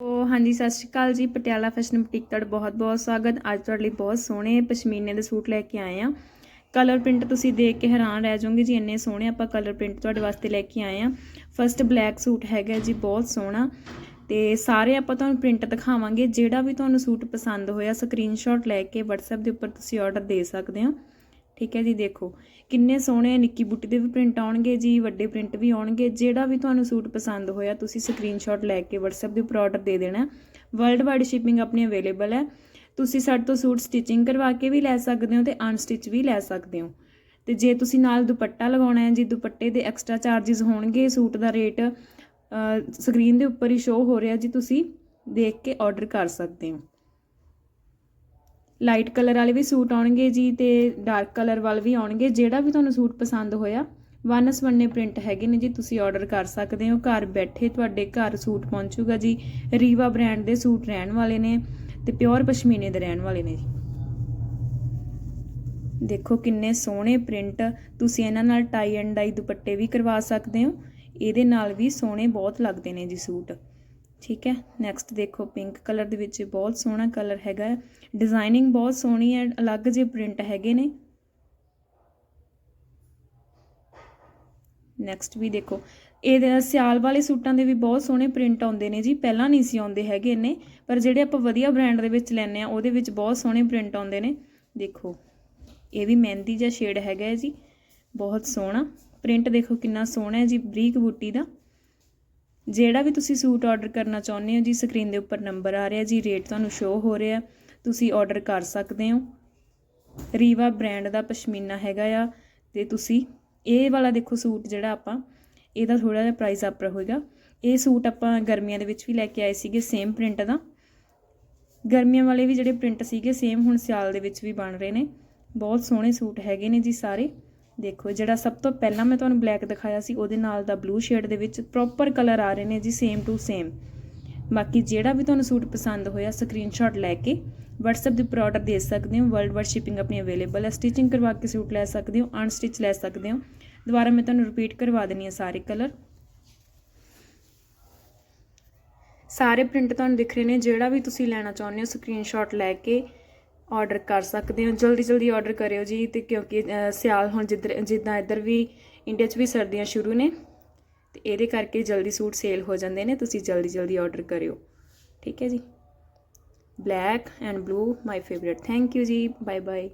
ਉਹ ਹਾਂਜੀ, ਸਤਿ ਸ਼੍ਰੀ ਅਕਾਲ ਜੀ। ਪਟਿਆਲਾ ਫੈਸ਼ਨ ਬੁਟੀਕ ਤੁਹਾਡਾ ਬਹੁਤ-ਬਹੁਤ ਸਵਾਗਤ। ਅੱਜ ਤੁਹਾਡੇ ਲਈ ਬਹੁਤ ਸੋਹਣੇ ਪਸ਼ਮੀਨੇ ਦੇ ਸੂਟ ਲੈ ਕੇ ਆਏ ਆ ਕਲਰ ਪ੍ਰਿੰਟ ਤੁਸੀਂ ਦੇਖ ਕੇ ਹੈਰਾਨ ਰਹਿ ਜਾਓਗੇ ਜੀ, ਇੰਨੇ ਸੋਹਣੇ ਆਪਾਂ ਕਲਰ ਪ੍ਰਿੰਟ ਤੁਹਾਡੇ ਵਾਸਤੇ ਲੈ ਕੇ ਆਏ ਆ ਫਸਟ ਬਲੈਕ ਸੂਟ ਹੈਗਾ ਜੀ, ਬਹੁਤ ਸੋਹਣਾ। ਤੇ ਸਾਰੇ ਆਪਾਂ ਤੁਹਾਨੂੰ ਪ੍ਰਿੰਟ ਦਿਖਾਵਾਂਗੇ। ਜਿਹੜਾ ਵੀ ਤੁਹਾਨੂੰ ਸੂਟ ਪਸੰਦ ਹੋਇਆ ਸਕਰੀਨਸ਼ਾਟ ਲੈ ਕੇ WhatsApp ਦੇ ਉੱਪਰ ਤੁਸੀਂ ਆਰਡਰ ਦੇ ਸਕਦੇ ਹੋ। ਠੀਕ ਹੈ ਜੀ, ਦੇਖੋ। ਕਿੰਨੇ ਸੋਹਣੇ ਨਿੱਕੀ ਬੁੱਟੀ ਦੇ ਵੀ ਪ੍ਰਿੰਟ ਆਉਣਗੇ ਜੀ, ਵੱਡੇ ਪ੍ਰਿੰਟ ਵੀ ਆਉਣਗੇ। ਜਿਹੜਾ ਵੀ ਤੁਹਾਨੂੰ ਸੂਟ ਪਸੰਦ ਹੋਇਆ, ਤੁਸੀਂ ਸਕਰੀਨਸ਼ਾਟ ਲੈ ਕੇ WhatsApp ਦੇ ਉੱਪਰ ਆਰਡਰ ਦੇ ਦੇਣਾ। ਵਰਲਡ ਵਾਈਡ ਸ਼ਿਪਿੰਗ ਆਪਣੀ ਅਵੇਲੇਬਲ ਹੈ। ਤੁਸੀਂ ਸਾਡੇ ਤੋਂ ਸੂਟ ਸਟਿਚਿੰਗ ਕਰਵਾ ਕੇ ਵੀ ਲੈ ਸਕਦੇ ਹੋ ਤੇ ਅਨਸਟਿਚ ਵੀ ਲੈ ਸਕਦੇ ਹੋ। ਤੇ ਜੇ ਤੁਸੀਂ ਨਾਲ ਦੁਪੱਟਾ ਲਗਾਉਣਾ ਹੈ ਜੀ, ਦੁਪੱਟੇ ਦੇ ਐਕਸਟਰਾ ਚਾਰजेस ਹੋਣਗੇ ਸੂਟ ਦਾ ਰੇਟ ਸਕਰੀਨ ਦੇ ਉੱਪਰ ਹੀ ਸ਼ੋ ਹੋ ਰਿਹਾ ਜੀ, ਤੁਸੀਂ ਦੇਖ ਕੇ ਆਰਡਰ ਕਰ ਸਕਦੇ ਹੋ। ਲਾਈਟ ਕਲਰ ਵਾਲੇ ਵੀ ਸੂਟ ਆਉਣਗੇ ਜੀ ਤੇ ਡਾਰਕ ਕਲਰ ਵਾਲੇ ਵੀ ਆਉਣਗੇ, ਜਿਹੜਾ ਵੀ ਤੁਹਾਨੂੰ ਸੂਟ ਪਸੰਦ ਹੋਇਆ, ਵਨ ਸਵੰਨੇ ਪ੍ਰਿੰਟ ਹੈਗੇ ਨੇ ਜੀ, ਤੁਸੀਂ ਆਰਡਰ ਕਰ ਸਕਦੇ ਹੋ। ਘਰ ਬੈਠੇ ਤੁਹਾਡੇ ਘਰ ਸੂਟ ਪਹੁੰਚੂਗਾ ਜੀ। ਰੀਵਾ ਬ੍ਰਾਂਡ ਦੇ ਸੂਟ ਰਹਿਣ ਵਾਲੇ ਨੇ ਤੇ ਪਿਓਰ ਪਸ਼ਮੀਨੇ ਦੇ ਰਹਿਣ ਵਾਲੇ ਨੇ ਜੀ। ਦੇਖੋ ਕਿੰਨੇ ਸੋਹਣੇ ਪ੍ਰਿੰਟ ਤੁਸੀਂ ਇਹਨਾਂ ਨਾਲ ਟਾਈ ਐਂਡ ਡਾਈ ਦੁਪੱਟੇ ਵੀ ਕਰਵਾ ਸਕਦੇ ਹੋ। ਇਹਦੇ ਨਾਲ ਵੀ ਸੋਹਣੇ ਬਹੁਤ ਲੱਗਦੇ ਨੇ ਜੀ ਸੂਟ। ਠੀਕ ਹੈ? ਨੈਕਸਟ ਦੇਖੋ ਪਿੰਕ ਕਲਰ ਦੇ ਵਿੱਚ ਬਹੁਤ ਸੋਹਣਾ ਕਲਰ ਹੈਗਾ ਡਿਜ਼ਾਈਨਿੰਗ ਬਹੁਤ ਸੋਹਣੀ ਹੈ, ਅਲੱਗ ਜਿਹੇ ਪ੍ਰਿੰਟ ਹੈਗੇ ਨੇ। ਨੈਕਸਟ ਵੀ ਦੇਖੋ, ਇਹਦੇ ਸਿਆਲ ਵਾਲੇ ਸੂਟਾਂ ਦੇ ਵੀ ਬਹੁਤ ਸੋਹਣੇ ਪ੍ਰਿੰਟ ਆਉਂਦੇ ਨੇ ਜੀ। ਪਹਿਲਾਂ ਨਹੀਂ ਸੀ ਆਉਂਦੇ ਹੈਗੇ ਇੰਨੇ, ਪਰ ਜਿਹੜੇ ਆਪਾਂ ਵਧੀਆ ਬ੍ਰਾਂਡ ਦੇ ਵਿੱਚ ਲੈਨੇ ਆ ਉਹਦੇ ਵਿੱਚ ਬਹੁਤ ਸੋਹਣੇ ਪ੍ਰਿੰਟ ਆਉਂਦੇ ਨੇ। ਦੇਖੋ, ਇਹ ਵੀ ਮਹਿੰਦੀ ਜਿਹਾ ਸ਼ੇਡ ਹੈਗਾ ਹੈ ਜੀ। ਬਹੁਤ ਸੋਹਣਾ। ਪ੍ਰਿੰਟ ਦੇਖੋ ਕਿੰਨਾ ਸੋਹਣਾ ਹੈ ਜੀ, ਬਰੀਕ ਬੂਟੀ ਦਾ। ਜਿਹੜਾ ਵੀ ਤੁਸੀਂ ਸੂਟ ਆਰਡਰ ਕਰਨਾ ਚਾਹੁੰਦੇ ਹੋ ਜੀ ਸਕਰੀਨ ਦੇ ਉੱਪਰ ਨੰਬਰ ਆ ਰਿਹਾ ਜੀ ਰੇਟ ਤੁਹਾਨੂੰ ਸ਼ੋ ਹੋ ਰਿਹਾ। ਤੁਸੀਂ ਆਰਡਰ ਕਰ ਸਕਦੇ ਹੋ। ਰੀਵਾ ਬ੍ਰਾਂਡ ਦਾ ਪਸ਼ਮੀਨਾ ਹੈਗਾ ਆ ਤੇ ਤੁਸੀਂ ਇਹ ਵਾਲਾ ਦੇਖੋ ਸੂਟ ਜਿਹੜਾ ਆਪਾਂ, ਇਹਦਾ ਥੋੜਾ ਜਿਹਾ ਪ੍ਰਾਈਸ ਅਪਰ ਹੋਏਗਾ ਇਹ ਸੂਟ ਆਪਾਂ ਗਰਮੀਆਂ ਦੇ ਵਿੱਚ ਵੀ ਲੈ ਕੇ ਆਏ ਸੀਗੇ ਸੇਮ ਪ੍ਰਿੰਟ ਦਾ। ਗਰਮੀਆਂ ਵਾਲੇ ਵੀ ਜਿਹੜੇ ਪ੍ਰਿੰਟ ਸੀਗੇ ਸੇਮ ਹੁਣ ਸਿਆਲ ਦੇ ਵਿੱਚ ਵੀ ਬਣ ਰਹੇ ਨੇ। ਬਹੁਤ ਸੋਹਣੇ ਸੂਟ ਹੈਗੇ ਨੇ ਜੀ ਸਾਰੇ। ਦੇਖੋ, ਜਿਹੜਾ ਸਭ ਤੋਂ ਪਹਿਲਾਂ ਮੈਂ ਤੁਹਾਨੂੰ ਬਲੈਕ ਦਿਖਾਇਆ ਸੀ, ਉਹਦੇ ਨਾਲ ਦਾ ਬਲੂ ਸ਼ੇਡ ਦੇ ਵਿੱਚ ਪ੍ਰੋਪਰ ਕਲਰ ਆ ਰਹੇ ਨੇ ਜੀ ਸੇਮ ਟੂ ਸੇਮ ਬਾਕੀ ਜਿਹੜਾ ਵੀ ਤੁਹਾਨੂੰ ਸੂਟ ਪਸੰਦ ਹੋਇਆ ਸਕਰੀਨਸ਼ਾਟ ਲੈ ਕੇ WhatsApp ਦੇ ਉੱਪਰ ਆਰਡਰ ਦੇ ਸਕਦੇ ਹੋ ਵਰਲਡ ਵਾਈਡ ਸ਼ਿਪਿੰਗ ਆਪਣੀ ਅਵੇਲੇਬਲ ਹੈ। ਸਟਿਚਿੰਗ ਕਰਵਾ ਕੇ ਸੂਟ ਲੈ ਸਕਦੇ ਹੋ ਅਨਸਟਿਚ ਲੈ ਸਕਦੇ ਹੋ। ਦੁਬਾਰਾ ਮੈਂ ਤੁਹਾਨੂੰ ਰਿਪੀਟ ਕਰਵਾ ਦਿੰਨੀ ਆ ਸਾਰੇ ਕਲਰ ਸਾਰੇ ਪ੍ਰਿੰਟ ਤੁਹਾਨੂੰ ਦਿਖ ਰਹੇ ਨੇ, ਜਿਹੜਾ ਵੀ ਤੁਸੀਂ ਲੈਣਾ ਚਾਹੁੰਦੇ ਹੋ ਸਕਰੀਨਸ਼ਾਟ ਲੈ ਕੇ ਆਰਡਰ ਕਰ ਸਕਦੇ ਹੋ। ਜਲਦੀ ਜਲਦੀ ਆਰਡਰ ਕਰਿਓ ਜੀ, ਤੇ ਕਿਉਂਕਿ ਸਿਆਲ ਹੁਣ ਜਿੱਧਰ, ਜਿੱਦਾਂ ਇੱਧਰ ਵੀ ਇੰਡੀਆ 'ਚ ਵੀ ਸਰਦੀਆਂ ਸ਼ੁਰੂ ਨੇ, ਤੇ ਇਹਦੇ ਕਰਕੇ ਜਲਦੀ ਸੂਟ ਸੇਲ ਹੋ ਜਾਂਦੇ ਨੇ, ਤੁਸੀਂ ਜਲਦੀ ਜਲਦੀ ਆਰਡਰ ਕਰਿਓ। ਠੀਕ ਹੈ ਜੀ? Black and blue my favourite thank you ਜੀ। Bye bye